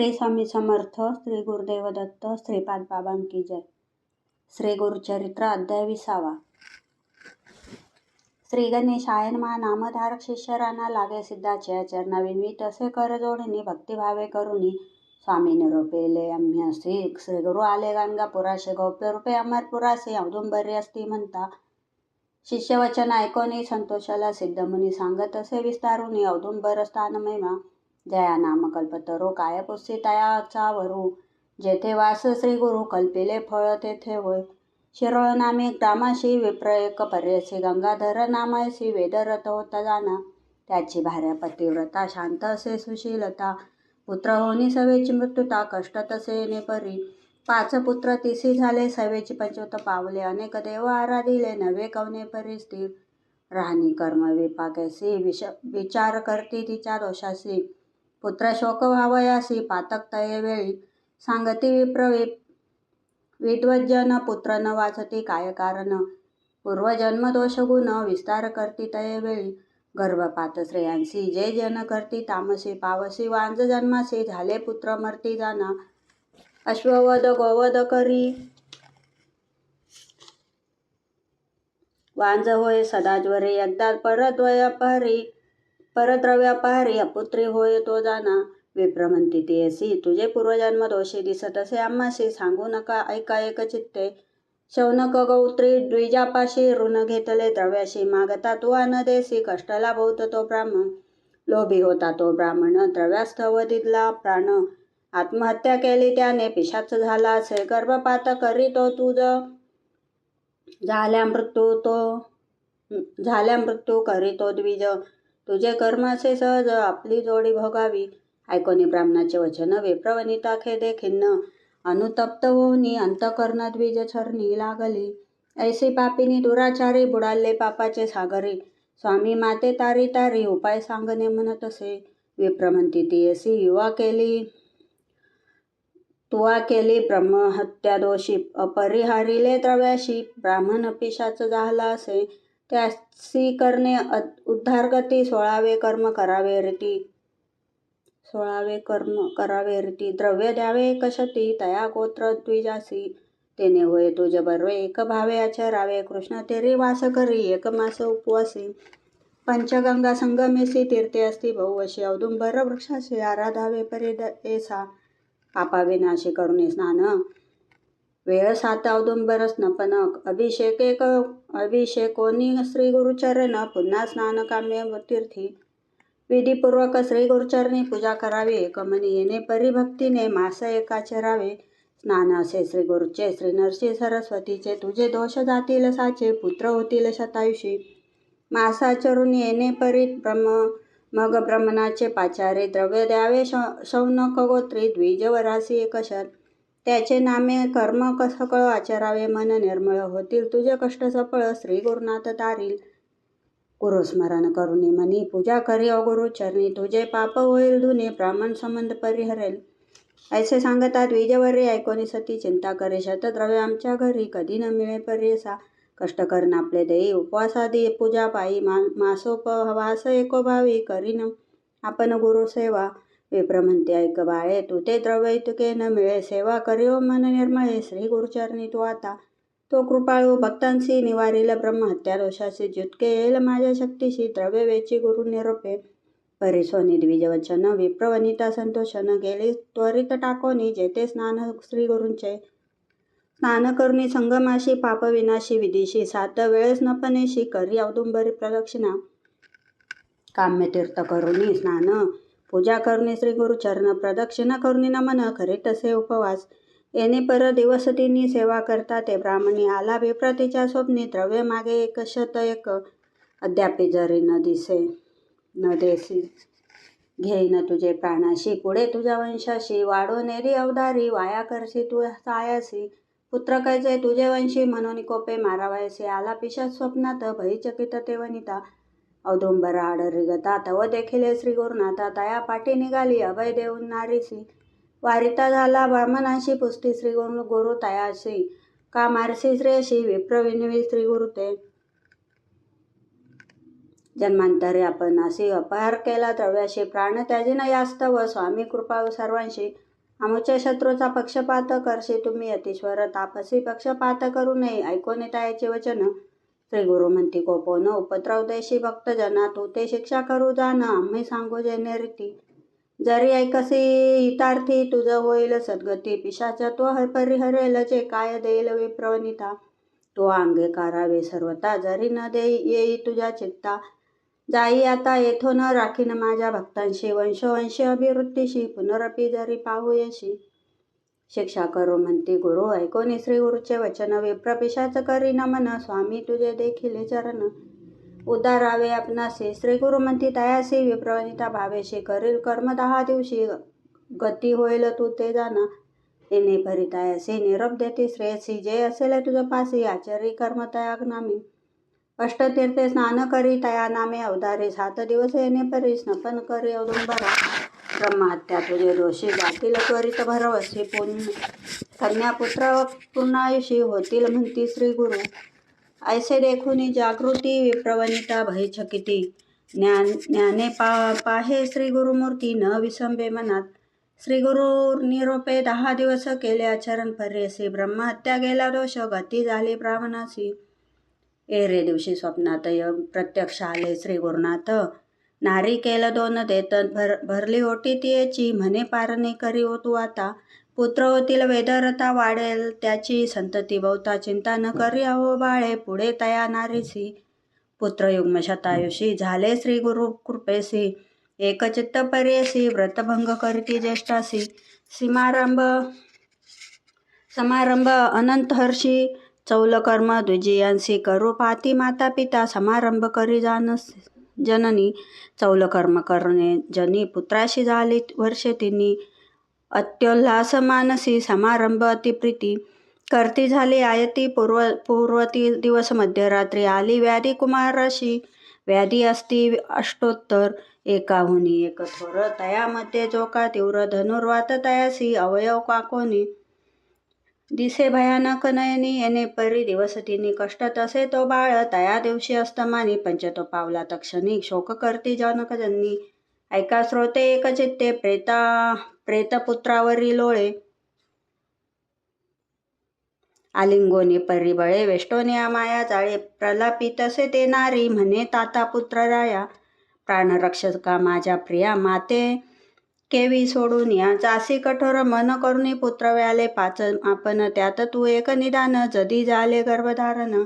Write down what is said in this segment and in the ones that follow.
श्री स्वामी समर्थ श्री गुरुदेव दत्त श्रीपाद बाबांकी जय. श्री गुरुचरित्र अध्याय विसावा. श्री गणेशायन मा नामधारक शिष्यराना लागे सिद्धाचे सिद्धाच्या चरणाविनवी तसे कर जोडणी भक्तिभावे करुणी. स्वामी निरोपेले आम्ही श्री गुरु आले गाणगा पुराशे गौप्य रूपे अमर पुरासे औदुंबरी असती म्हणता. शिष्यवचन ऐकोनी संतोषाला सिद्धमुनी सांगत असे विस्तारुनी. औदुंबर स्थान महिमा जया नाम कल्पतरो काय तयाचा वरू जेथे वास श्री गुरु कल्पिले फळ तेथे होय. शिरोळ नामे ग्रामाशी विप्रयक पर्यसी गंगाधर नामायसी वेदरथ होता जाना त्याची भार्या पतिव्रता शांत असे सुशीलता. पुत्र होनी सवेची मृत्युता कष्ट तसे येणे परी पाच पुत्र तिसी झाले सवेची पंचवत पावले. अनेक देव आराधिले नवे कवने परी स्थिर. राहणी कर्म विपाकेसी विष विचार करती तिच्या दोषासी. पुत्र शोक व्हावयासी पातक तये वेळी सांगती विप्रवीप विद्वज्जन पुत्र न वाचती काय कारण पूर्वजन्मदोष गुण विस्तार करती तये वेळी गर्भपात श्रेयांसी जे जन करती तामसी पावसी वांज जन्मासी झाले पुत्र मरती जाना. अश्ववध गोवध करी. वांज होय सदाज्वरे एकदा परद्रव्यापार परद्रव्यापहारी अपुत्री होय तो जाना विप्रमंती ती असी तुझे पूर्वजन्म दोषी दिसत असे. आम्हाशी सांगू नका ऐका एक चित्ते. शौनक गौत्री द्विजापाशी ऋण घेतले द्रव्याशी मागता तू अन देसी. कष्टाला भोवत तो ब्राह्मण. लोभी होता तो ब्राह्मण. द्रव्यास्तव दिला प्राण. आत्महत्या केली त्याने पिशाच झाला असे. गर्भपात करीतो तुझ. झाल्या मृत्यू तो झाल्या मृत्यू करीतो द्विज. तुझे कर्माचे सहज आपली जोडी भोगावी. ऐकोनी ब्राह्मणाचे वचन विप्रवनिता खेदे खिन्न. अनुतप्त होऊनी अंतकर्ण द्विज छरणी लागली. ऐसी पापिनी दुराचारी बुडाले पापाचे सागरी. स्वामी माते तारी तारी उपाय सांगणे म्हणत असे. विप्रमंती ती असी युवा केली. तुवा केली ब्रह्महत्या दोषी अपरिहारिले द्रव्याशी. ब्राह्मण पिशाच झाला असे. त्यासी करणे उद्धारगती सोळावे कर्म करावे रीती सोळावे कर्म करावे रीती. द्रव्य द्यावे कशती तया गोत्र द्विजासी. तेने होय तुझ बर्वे एक भावे आचरावे. कृष्ण तेरी वास करी एक मास उपवासी. पंचगंगा संगमेसी तीर्थे असती बहुवशी औदुंबर वृक्षाशी आराधावे परी एसा पापा विनाशी करुणी स्नान वेळ सात औदुंबर स्नपन अभिषेक एक अभिषेकोनी श्री गुरुचरण पुन्हा स्नान काम्य तीर्थी. विधीपूर्वक श्री गुरुचरणी पूजा करावी. एकमनी येणे परिभक्तीने मास एकाचरावे स्नान असे श्री गुरुचे श्री नरसिंह सरस्वतीचे तुझे दोष जातील साचे पुत्र होतील शतायुषी. मासाचरून येणे परी ब्रह्म मग ब्रह्मणाचे पाचारे द्रव्य द्यावे शौनक गोत्री द्विजवरासी एकशत. त्याचे नामे कर्म सकळ आचरावे मन निर्मळ होतील. तुझे कष्ट सफळ श्री गुरुनाथ तारील. गुरुस्मरण करुणी मनी पूजा करी गुरु चरणी. तुझे पाप होईल धुने ब्राह्मण संबंध परिहरेल. ऐसे सांगतात द्विजवरे ऐकोनी सती. चिंता करे शतद्रव्य आमच्या घरी कधी न मिळे पर्यसा कष्ट करण आपले देई उपवासादी पूजा पायी मा मासोपवास एकोभावी करीन. आपण गुरुसेवा विप्र म्हणते ऐक बाळे तू ते द्रव्य इतके न मिळे सेवा करिओ मन निर्मळे श्री गुरुचरणी तू आता तो कृपाळू भक्तांशी निवारील ब्रह्महत्या दोषाशी जितके येईल माझ्या शक्तीशी द्रव्य वेची गुरु निरोपे परिसोनी द्विजवचन विप्रवनिता संतोषन गेली त्वरित टाकोनी जेथे स्नान श्री गुरूंचे स्नान करुणी संगमाशी पापविनाशी विधीशी सात वेळेस नपनेशी करी औदुंबरी प्रदक्षिणा काम्य तीर्थ करुणी स्नान पूजा करणे श्री गुरुचरण प्रदक्षिणा करुणी नमन खरे तसे उपवास. येणे पर दिवस तिनी सेवा करता ते ब्राह्मणी आला विप्रतीच्या स्वप्नी द्रव्य मागे एक शत एक. अद्यापि जरी न दिसे न देसी घेईन तुझे प्राणाशी पुढे तुझ्या वंशाशी वाढो नेरी अवधारी वाया करशी तू सायासी. पुत्र कैचे तुझे वंशी म्हणून कोपे मारावायसे. आला पिशा स्वप्नात भयचकित ते वनिता. औदुंबर आडरिग गता तव देखील श्री गुरुनाथा तया पाठी निघाली. अभय देऊन नारीसी वारिता झाला. ब्राह्मणाशी पुष्टी श्री गुरु गुरु तयाशी. का मारसी श्रेयशी विप्रविनवी श्री गुरु ते. जन्मांतरे आपण अशी अपहार केला. द्रव्याशी प्राण त्याजीन यास्तव स्वामी कृपा सर्वांशी. आमच्या शत्रूचा पक्षपात करशी तुम्ही अतिश्वर तापसी पक्षपात करू नये. ऐकून येता याचे वचन श्री गुरु म्हणती कोपोन उपद्रव देशी भक्तजना तू ते शिक्षा करू जाण आम्ही सांगू जेने रीती जरी ऐकसी हितार्थी तुझं होईल सद्गती पिशाचत्व हर परिहरेल जे काय देईल विप्रवनिता तो अंगीकारावे सर्वता जरी न दे येई तुझ्या चित्ता. जाई आता येथून राखीन माझ्या भक्तांशी वंशवंशी अभिवृत्तीशी पुनरपी जरी पाहू येशी. शिक्षा करो म्हणते गुरु ऐकोनी श्री गुरुचे वचन विप्रपिशाच करी नमन स्वामी तुझे देखील चरण. उदारावे आपणासे श्री गुरु म्हणती तयासी विप्रवनिता भावेशी करील कर्म दहा दिवशी गती होईल तू ते जाणा. येणे परितायासी निरोप देते श्रेयसी जे असेल तुझं पासी आचारी कर्म तयाग नामी. अष्टतीर्थे स्नान करी तया नामे अवधारे सात दिवस येणे परी स्नपन करी औदुंबरा. ब्रह्महत्या तुझे दोषी जातील. त्वरित भरवसी पुण्य. कन्यापुत्र पूर्णायुषी होतील म्हणती श्री गुरु ऐसे देखुनी जागृती विप्रवनिता भयचकिती ज्ञान ज्ञाने पा पाहे श्री गुरुमूर्ती न विसंबे मनात. श्री गुरु निरोपे दहा दिवस केले आचरण पर्यसी ब्रह्महत्या गेला दोष गती झाली ब्राह्मणासी एरे दिवशी स्वप्नात प्रत्यक्ष आले श्री गुरुनाथ नारी केलं दोन देत भर भरली ओटी तियेची म्हणे पारणे करी हो तू आता. पुत्र होतील वेदरता वाढेल त्याची संतती बहुता चिंता न करी अहो बाळे पुढे तया नारीसी पुत्रयुग्म शतायुषी झाले श्री गुरु कृपेसी एकचित्त पर्यसी व्रतभंग करती ज्येष्ठासी सीमारंभ समारंभ अनंतहर्षी चौलकर्म द्विजियांसी करू पाती माता पिता समारंभ करी जानस. जननी चौलकर्म करणे. जनी पुत्राशी झाली वर्षे तिनी. अत्योल्हास मानसी समारंभ अतिप्रीती. करती झाली आयती पूर्व पूर्वती दिवस मध्यरात्री आली व्याधी कुमाराशी. व्याधी असती अष्टोत्तर. एकाहुनी एक थोर तयामध्ये जोका तीव्र धनुर्वात तयासी. अवयव काकोनी. दिसे भयानक नयनी येणे परी दिवस तिनी कष्ट तसे तो बाळ तया दिवशी अस्तमानी पंचतो पावला तक्षणी शोक करती जनक जन्नी. ऐका श्रोते एक चित्ते प्रेता प्रेतपुत्रावरी लोळे. आलिंगोनी परिबळे वेष्टोने माया जाळे. प्रलापी तसे ते नारी म्हणे ताता पुत्र राया. प्राणरक्षका माझ्या प्रिया माते. केवी सोडून या जासी कठोर मन करुणी पुत्र व्याले पाच आपण त्यात तू एक निदान जदी झाले गर्भधारण.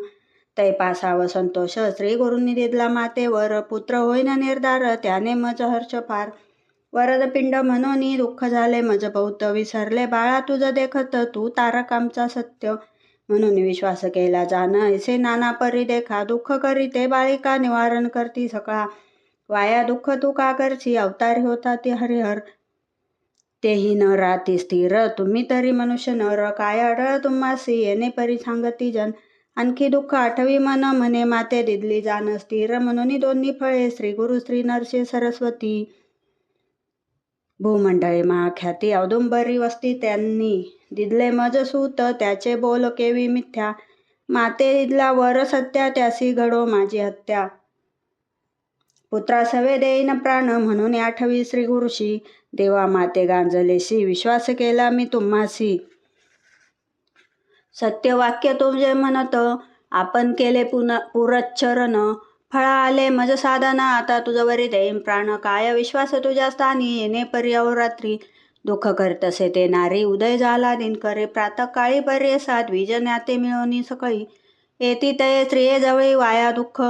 तै पासाव संतोष श्री गुरुंनी दिदला मातेवर पुत्र होईन निर्धार त्याने मज हर्ष फार. वरद पिंड म्हणून दुःख झाले मज बहुत विसरले बाळा तुझ देखत तू तारकामचा सत्य. म्हणून विश्वास केला जाण ऐसे नाना परी देखा दुःख करी ते बाळिका निवारण करती सकळा वाया दुःख तू का अवतार अवतारी होता ते हरिहर. तेही न राती स्थिर तुम्ही तरी मनुष्य नर काय अडळ तुम्हासी येणे परी सांगती जन. आणखी दुःख आठवी मन म्हणे माते दिदली जाण स्थिर म्हणून दोन्ही फळे श्री गुरु श्री नरसे सरस्वती. भूमंडळी महाख्याती औदुंबरी वस्ती त्यांनी. दिदले मज सूत त्याचे बोल केवी मिथ्या. माते दिदला वर सत्या त्यासी घडो माझी हत्या. पुत्रा सवे देईन प्राण म्हणून आठवी श्री गुरुशी. देवा माते गांजलेशी विश्वास केला मी तुम्हासी सत्यवाक्य तुझे म्हणत आपण केले पुन पुरच्छरण फळा आले मज साधना आता तुझवरी देईन प्राण. काय विश्वास तुझ्या स्थानी येणे परी दुःख दुःख करतसे ते नारी उदय झाला दिनकरे. प्रातकाळी पर्य सात द्विज नाते मिळवणी सकाळी. येती तये स्त्रिये जवळी वाया दुःख.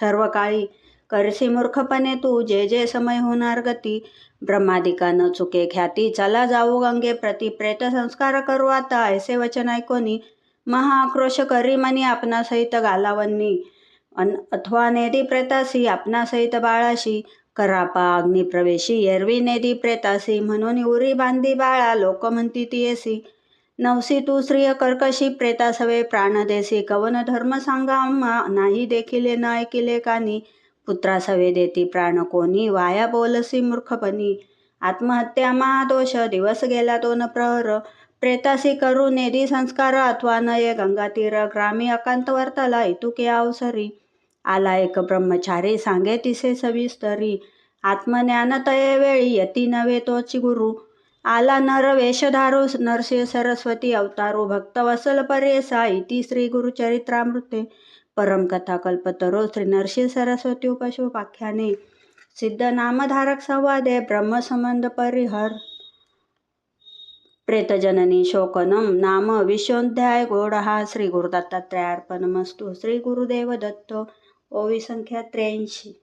सर्व काळी करसी मूर्खपणे तू जे जे समय होणार गती. ब्रह्मादिका न चुके ख्याती चला जाऊ गंगे प्रति. प्रेत संस्कार करू आता ऐसे वचन ऐकोनी. महाआक्रोश करी मनी आपणासहित गालावन्नी. अन अथवा नेदी प्रेतासी आपणासहित बाळाशी. करापा अग्निप्रवेशी एरवी नेदी प्रेतासी. म्हणून उरी बांधी बाळा लोक म्हणती ती येसी नवसी तू स्त्रिय कर्कशी प्रेतासवे प्राणदेसी कवन धर्म सांगा नाही देखिले न ऐकिले कानी. पुत्रासवे देती प्राण कोणी? वाया बोलसी मूर्खपणी. आत्महत्या महादोष दिवस गेला दोन प्रहर. प्रेतासी करू नेदी संस्कार. अथवा नये गंगातीर ग्रामी अकांत वर्तला. इतुके अवसरी. आला एक ब्रह्मचारी. सांगे तिसे सविस्तरी. आत्मज्ञान तये वेळी. यती नव्हे तोची गुरु. आला नर वेशधारू नरसिंह सरस्वती अवतारू. भक्त वसल परेसा. इति श्री गुरुचरित्रामृते. परमकथा कल्पतरो श्री नरसिंह सरस्वती उपशोपाख्याने सिद्ध नामधारक संवादे ब्रह्मसंबंध परिहर। प्रेतजननी शोकनम नाम विश्वोध्याय गोडहा श्री गुरुदत्तात्रयार्पणमस्तु श्री गुरुदेव दत्त ओवी संख्या त्र्याऐंशी